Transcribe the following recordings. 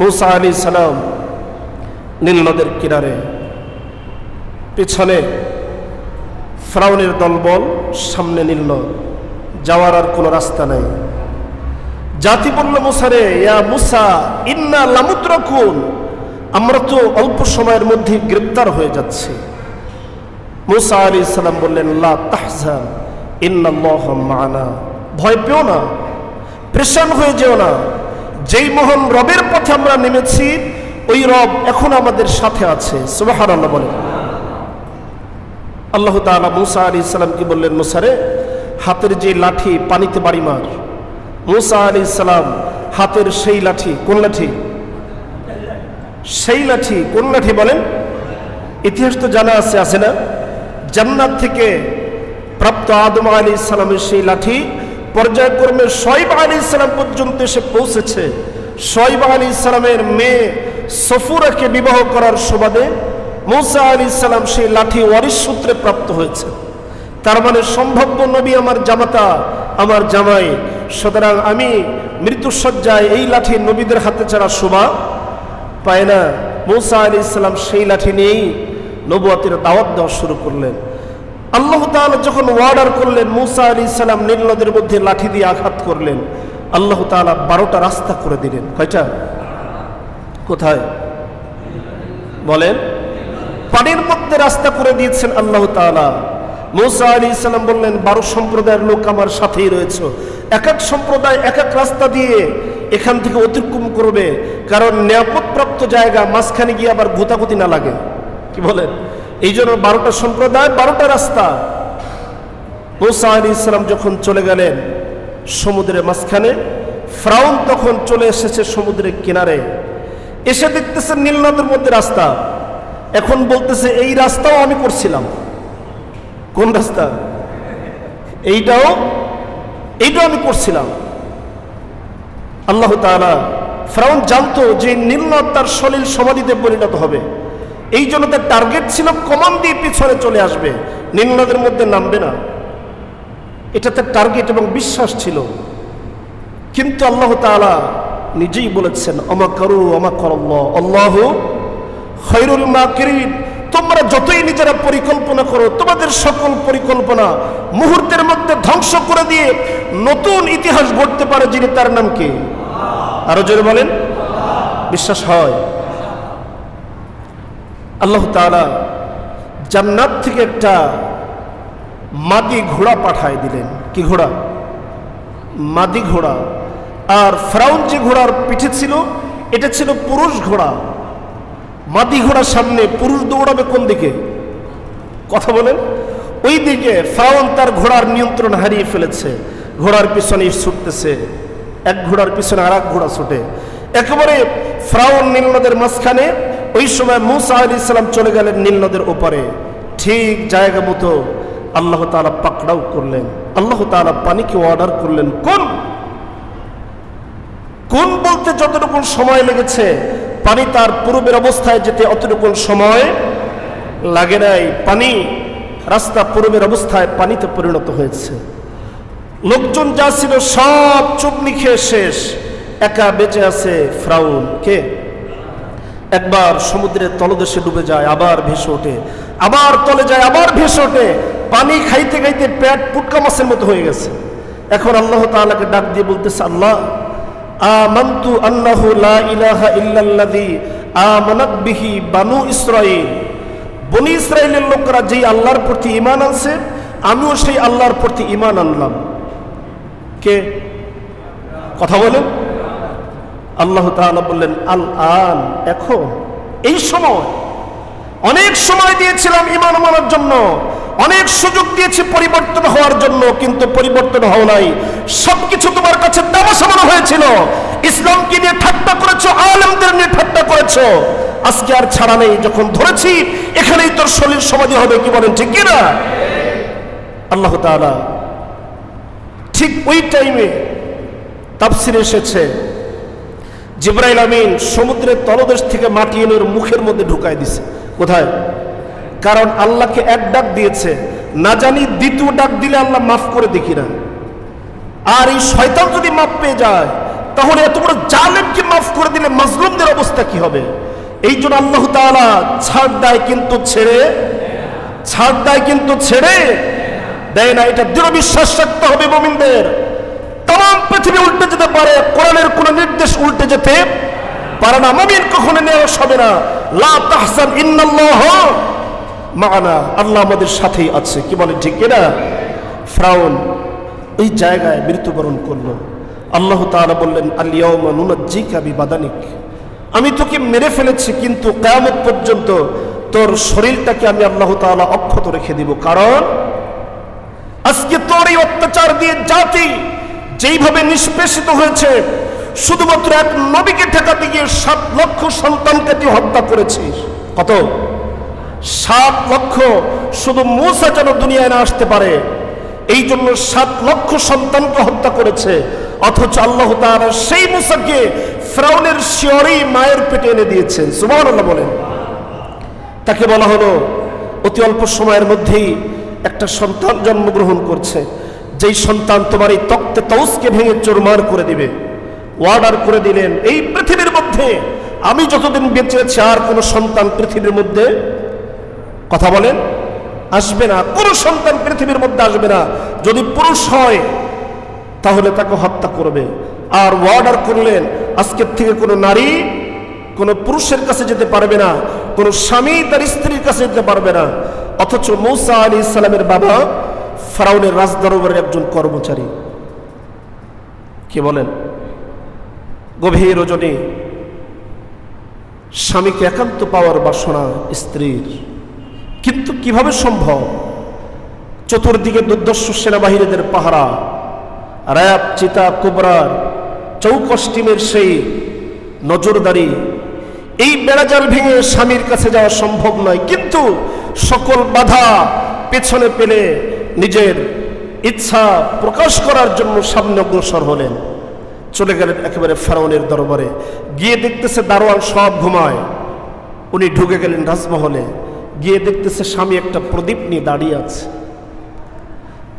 মুসা আলী সালাম নীল নদের কিনারে। পিছনে ফ্রাউনের দলবল, সামনে নীল নদ। যাওয়ার আর কোনো রাস্তা নাই। জাতি বলল মুসারে, ইয়া মুসা, ইন্না লামুদ্রাকুন আমরা তো অল্প সময়ের মধ্যে গ্রেপ্তার হয়ে যাচ্ছি। মুসা আলী সালাম বললেন, লা তাহজান, ইন্নাল্লাহ মানা ভয় পেও না, প্রেশান হয়ে যেও না। যেই মহান রবের পথে আমরা নেমেছি, ওই রব এখন আমাদের সাথে আছে। সুবাহান আল্লাহ বলেন। আল্লাহ তাআলা মুসা আলী সালামকে বললেন, মুসারে? হাতের যে লাঠি, পানিতে বাড়ি মার। মুসা আলী সালাম হাতের সেই লাঠি, কোন লাঠি? সেই লাঠি, কোন লাঠি বলেন? ইতিহাস তো জানা আছে আছে না? জান্নাত থেকে প্রাপ্ত আদম আলী ইসলামের সেই লাঠি পর্যায়ক্রমে শৈব আলী ইসলাম পর্যন্ত এসে পৌঁছেছে। শৈব আলী ইসলামের মেয়ে সফুরাকে বিবাহ করার সুবাদে মৌসা আলী ইসলাম সেই লাঠি ওয়ারিস সূত্রে প্রাপ্ত হয়েছে। তার মানে সম্ভাব্য নবী আমার জামাতা, আমার জামাই। সুতরাং আমি মৃত্যুসজ্জায় এই লাঠি নবীদের হাতে ছাড়া শোভা পায় না। মৌসা আলী ইসলাম সেই লাঠি নিয়েই নবুয়াতের দাওয়াত দেওয়া শুরু করলেন। আল্লাহ তাআলা যখন ওয়ার্ডার করলেন, মুসা আলী ইসলাম নীল নদের মধ্যে লাঠি দিয়ে আঘাত করলেন, আল্লাহ তাআলা বারোটা রাস্তা করে দিলেন। কয়টা? কোথায়? বলেন। পানির মধ্যে রাস্তা করে দিয়েছেন আল্লাহ তাআলা। মৌসা আলী ইসলাম বললেন, বারো সম্প্রদায়ের লোক আমার সাথেই রয়েছে। এক এক সম্প্রদায়, এক এক রাস্তা দিয়ে এখান থেকে অতিক্রম করবে। কারণ নিরাপদপ্রাপ্ত জায়গা, মাঝখানে গিয়ে আবার গোতাগুতি না লাগে। কি বলেন? এই জন্য বারোটা সম্প্রদায়, বারোটা রাস্তা। মৌসা আলী ইসলাম যখন চলে গেলেন সমুদ্রের মাঝখানে, ফ্রাউন তখন চলে এসেছে সমুদ্রের কিনারে। এসে দেখতেছে নীল নদের মধ্যে রাস্তা। এখন বলতেছে, এই রাস্তাও আমি করছিলাম। কোন রাস্তা? এইটাও এইটাও আমি করছিলাম। আল্লাহ তাআলা ফ্রাউন জানতো যে নীলনদ তার সলিল সমাধিতে পরিণত হবে। এই জন্য তার টার্গেট ছিল কমান দিয়ে পিছনে চলে আসবে। নীলনদের মধ্যে নামবে না। এটা তার টার্গেট এবং বিশ্বাস ছিল। কিন্তু আল্লাহ তাআলা নিজেই বলেছেন অমা করু অমা করল্লাহ আল্লাহ? খৈরুল মাকিরিন। তোমরা যতই নিজেরা পরিকল্পনা করো, তোমাদের সকল পরিকল্পনা মুহূর্তের মধ্যে ধ্বংস করে দিয়ে নতুন ইতিহাস গড়তে পারে যিনি তার নাম কি? আরও জোরে বলেন। বিশ্বাস হয়। আল্লাহ তাআলা জান্নাত থেকে একটা মাদি ঘোড়া পাঠায় দিলেন। কি ঘোড়া? মাদি ঘোড়া। আর ফ্রাউন যে ঘোড়ার পিঠে ছিল, এটা ছিল পুরুষ ঘোড়া। মাদি ঘোড়ার সামনে পুরুষ দৌড়াবে কোন দিকে? কথা বলেন। ওই দিকে ফ্রাউন তার ঘোড়ার নিয়ন্ত্রণ হারিয়ে ফেলেছে। ঘোড়ার পিছনে ছুটতেছে। এক ঘোড়ার পিছনে আর এক ঘোড়া ছুটে। একেবারে ফ্রাউন নীলনদের মাঝখানে ওই সময় মুসা আলী ইসলাম চলে গেলেন নীলনদের ওপারে ঠিক জায়গা মতো আল্লাহ তাআলা পাকড়াও করলেন। আল্লাহ তাআলা পানিকে অর্ডার করলেন, কোন কোন বলতে যতটুকু সময় লেগেছে, পানি তার পূর্বের অবস্থায় যেতে অতটুকু সময় লাগে নাই। পানি, রাস্তা পূর্বের অবস্থায় পানিতে পরিণত হয়েছে। লোকজন যা ছিল সব চুপনি খেয়ে শেষ। একা বেঁচে আছে ফ্রাউন। কে? একবার সমুদ্রের তলদেশে ডুবে যায়, আবার ভেসে ওঠে। আবার তলে যায়, আবার ভেসে ওঠে। পানি খাইতে খাইতে পেট পুটকা মাছের মতো হয়ে গেছে। এখন আল্লাহ তাআলাকে ডাক দিয়ে বলতেছে, আল্লাহ লা ইলাহা ইল্লাল্লাযী আমানাত বিহি বানু ইসরাঈল। বনি ইসরায়েলের লোকরা যেই আল্লাহর প্রতি ঈমান আনছে, আমিও সেই আল্লাহর প্রতি ঈমান আনলাম। কে? কথা বলেন। আল্লাহ তাআলা বললেন আল আন এখন এই সময় অনেক সময় দিয়েছিলাম ইমান মানার জন্য, অনেক সুযোগ দিয়েছি পরিবর্তন হওয়ার জন্য, কিন্তু পরিবর্তন হও নাই। সবকিছু তোমার কাছে তামাশা মনে হয়েছিল। ইসলামকে নিয়ে ঠাট্টা করেছ, আলমদের নিয়ে ঠাট্টা করেছ। আজকে আর ছাড়া নেই, যখন ধরেছি, এখানেই তোর শরীর সমাধি হবে, কি বলেন, ঠিক কিনা? আল্লাহ তাআলা ঠিক ওই টাইমে তাফসিরে এসেছে জিব্রাইল আমিন সমুদ্রের তলদেশ থেকে মাটি এনে ওর মুখের মধ্যে ঢুকায় দিছে। কোথায়? কারণ আল্লাহকে এক ডাক দিয়েছে, না জানি দ্বিতীয় ডাক দিলে আল্লাহ মাফ করে দেখি না আর এই শয়তান যদি মাপ পেয়ে যায়, তাহলে এত বড় জালেমকে মাফ করে দিলে মাজলুমদের অবস্থা কি হবে? এই জন্য আল্লাহ তাআলা ছাড় দেয় কিন্তু ছেড়ে, ছাড় দেয় কিন্তু ছেড়ে, দেয় না। এটা দৃঢ় বিশ্বাস রাখতে হবে মোমিনদের। পৃথিবী উল্টে যেতে পারে, কোরআনের কোন নির্দেশ উল্টে যেতে পারে না। মুমিন কখনো নিরাশ হবে না। লা তাহসান ইন্নাল্লাহ মানা। আল্লাহ আমাদের সাথেই আছে। কি বলে ঠিক ফ্রাউন জায়গায় মৃত্যুবরণ করল। আল্লাহ তাআলা বললেন আলিয়াউমা নুনাজ্জিকা বিবাদানিক। আমি তোকে মেরে ফেলেছি, কিন্তু কিয়ামত পর্যন্ত তোর শরীরটাকে আমি আল্লাহ তাআলা অক্ষত রেখে দিব। কারণ আজকে তোর এই অত্যাচার দিয়ে জাতি যেইভাবে নিষ্পেষিত হয়েছে, শুধুমাত্র এক নবীকে ঠেকাতে গিয়ে সাত লক্ষ সন্তানকে তুই হত্যা করেছিস। কত? সাত লক্ষ। শুধু মূসা যেন দুনিয়ায় না আসতে পারে এই জন্য সাত লক্ষ সন্তানকে হত্যা করেছে। অথচ আল্লাহ তাআলা সেই মুসাকে ফ্রাউনের শিয়রেই মায়ের পেটে এনে দিয়েছেন। সুবহানাল্লাহ বলেন। তাকে বলা হলো, অতি অল্প সময়ের মধ্যেই একটা সন্তান জন্মগ্রহণ করছে। যেই সন্তান তোমার এই তক্তে তৌসকে ভেঙে চোরমার করে দিবে ওয়ার্ডার করে দিলেন, এই পৃথিবীর মধ্যে আমি যতদিন বেঁচে আছি, আর কোনো সন্তান পৃথিবীর মধ্যে কথা বলেন, আসবে না। কোনো সন্তান পৃথিবীর মধ্যে আসবে না। যদি পুরুষ হয়, তাহলে তাকে হত্যা করবে। আর ওয়ার্ডার করলেন, আজকের থেকে কোনো নারী কোনো পুরুষের কাছে যেতে পারবে না, কোনো স্বামী তার স্ত্রীর কাছে যেতে পারবে না। অথচ মৌসা আলী ইসলামের বাবা ফরাউনের রাজদরবারের একজন কর্মচারী। কি বলেন? গভীর রজনী স্বামীকে একান্ত পাওয়ার বাসনা স্ত্রীর। কিন্তু কীভাবে সম্ভব? চতুর্দিকে দুর্দর্শ সেনাবাহিনীদের পাহারা, র্যাব, চিতা, কোবরার, চৌকস টিমের সেই নজরদারি, এই বেড়াজাল ভেঙে স্বামীর কাছে যাওয়া সম্ভব নয়। কিন্তু সকল বাধা পেছনে পেলে নিজের ইচ্ছা প্রকাশ করার জন্য সামনে অগ্রসর হলেন। চলে গেলেন একেবারে ফেরাউনের দরবারে। গিয়ে দেখতেছে দারোয়ান সব ঘুমায়। উনি ঢুকে গেলেন রাজমহলে। গিয়ে দেখতেছে স্বামী একটা প্রদীপ নিয়ে দাঁড়িয়ে আছে।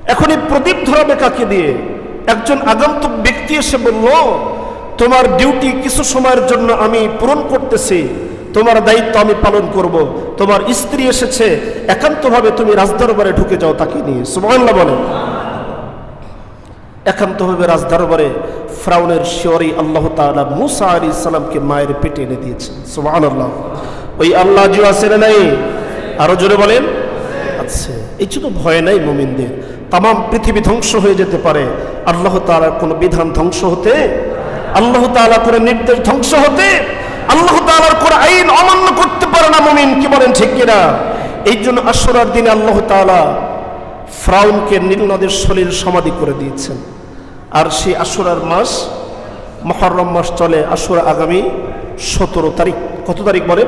এখন এই প্রদীপ ধরাবে কাকে দিয়ে? একজন আগন্তুক ব্যক্তি এসে বলল, তোমার ডিউটি কিছু সময়ের জন্য আমি পূরণ করতেছি। তোমার দায়িত্ব আমি পালন করব। তোমার স্ত্রী এসেছে, একান্তভাবে তুমি রাজদরবারে ঢুকে যাও তাকে নিয়ে। সুবহানাল্লাহ বলেন। একান্তভাবে রাজদরবারে ফ্রাউনের শিওরি আল্লাহ তাআলা মুসা আলী সালামকে মায়ের পেটে এনে দিয়েছেন সুবহানাল্লাহ। ওই আল্লাহ জি আছে না নাই? আরও জোরে বলেন। আচ্ছা এই জন্য ভয় নাই মুমিনদের। তাম পৃথিবী ধ্বংস হয়ে যেতে পারে। আল্লাহ তাআলার কোনো বিধান ধ্বংস হতে, আল্লাহ তাআলা করে নির্দেশ ধ্বংস হতে আল্লাহ তালার করে আইন অমান্য করতে পারে না মমিন, কি বলেন, ঠিক কিনা এই জন্য আশুরার দিনে আল্লাহ তালা ফ্রাউনকে নীল সলিল সমাধি করে দিয়েছেন। আর সেই আশুরার মাস, মহরম মাস চলে আশুরা আগামী সতেরো তারিখ। কত তারিখ বলে